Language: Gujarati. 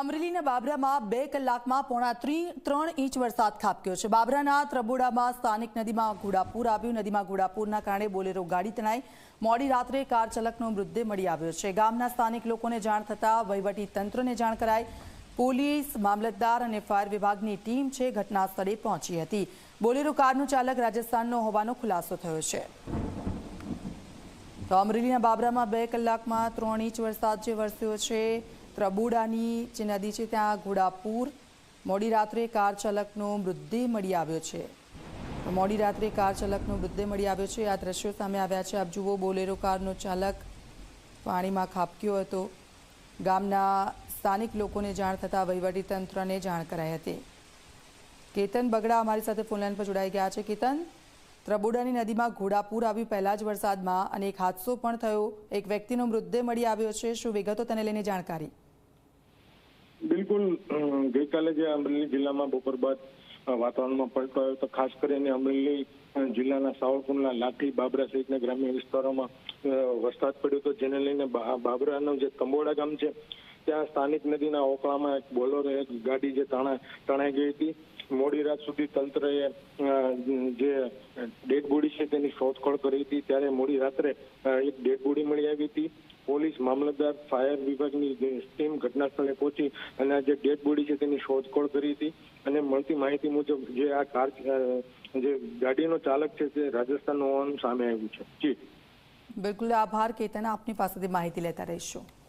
અમરેલીના બાબરામાં બે કલાકમાં પોણા ત્રી- ત્રણ ઇંચ વરસાદ ખાબક્યો છે. બાબરાના ત્રબોડામાં સ્થાનિક નદીમાં ઘોડાપૂર આવ્યું. નદીમાં ઘોડાપૂરના કારણે બોલેરો ગાડી તણાઈ. મોડી રાત્રે કાર ચાલકનો મૃતદેહ મળી આવ્યો છે. ગામના સ્થાનિક લોકોને જાણ થતાં તંત્રને જાણ કરાઈ. પોલીસ, મામલતદાર અને ફાયર વિભાગની ટીમ છે ઘટના સ્થળે પહોંચી હતી. બોલેરો કારનો ચાલક રાજસ્થાનનો હોવાનો ખુલાસો થયો છે. તો અમરેલીના બાબરામાં બે કલાકમાં ત્રણ ઇંચ વરસાદ જે વરસ્યો છે. ત્રબુડાની જે નદી છે ત્યાં ઘોડાપુર, મોડી રાત્રે કાર ચાલકનો મૃતદેહ મળી આવ્યો છે. મોડી રાત્રે કાર ચાલકનો મૃતદેહ મળી આવ્યો છે. આ દ્રશ્યો સામે આવ્યા છે. આપ જુઓ, બોલેરો કારનો ચાલક પાણીમાં ખાબક્યો હતો. ગામના સ્થાનિક લોકોને જાણ થતાં વહીવટી તંત્રને જાણ કરાઈ હતી. કેતન બગડા અમારી સાથે ફોનલાઈન પર જોડાઈ ગયા છે. કેતન, ત્રબુડાની નદીમાં ઘોડાપુર આવ્યું પહેલા જ વરસાદમાં અને એક હાદસો પણ થયો. એક વ્યક્તિનો મૃતદેહ મળી આવ્યો છે. શું વિગતો તેને લઈને જાણકારી? બિલકુલ ગઈકાલે જે અમરેલી જિલ્લામાં બપોર બાદ વાતાવરણમાં પલટો આવ્યો તો ખાસ કરીને અમરેલી જિલ્લાના સાવરકુંડલા, લાઠી, બાબરા સહિતના ગ્રામ્ય વિસ્તારોમાં વરસાદ પડ્યો હતો જેને લઈને બાબરાનું જે કંબોડા ગામ છે, ત્યાં સ્થાનિક નદીના ઓકળામાં એક બોલોરો, એક ગાડી જે તણા, તણાઈ ગઈ હતી. મોડી રાત સુધી તંત્રએ જે ડેડ બોડી છે તેની શોધખોળ કરી હતી. ત્યારે મોડી રાત્રે એક ડેડ બોડી મળી આવી હતી. મામલતદાર ફાયર વિભાગની ટીમ ઘટના સ્થળે પહોંચી અને આ જે ડેડ બોડી છે તેની શોધખોળ કરી હતી અને મળતી માહિતી મુજબ જે આ કાર જે ગાડીનો ચાલક છે તે રાજસ્થાનનો હોવાનું સામે આવ્યું છે. જી. બિલકુલ આભાર, કેતન. આપની પાસેથી માહિતી લેતા રહીશું.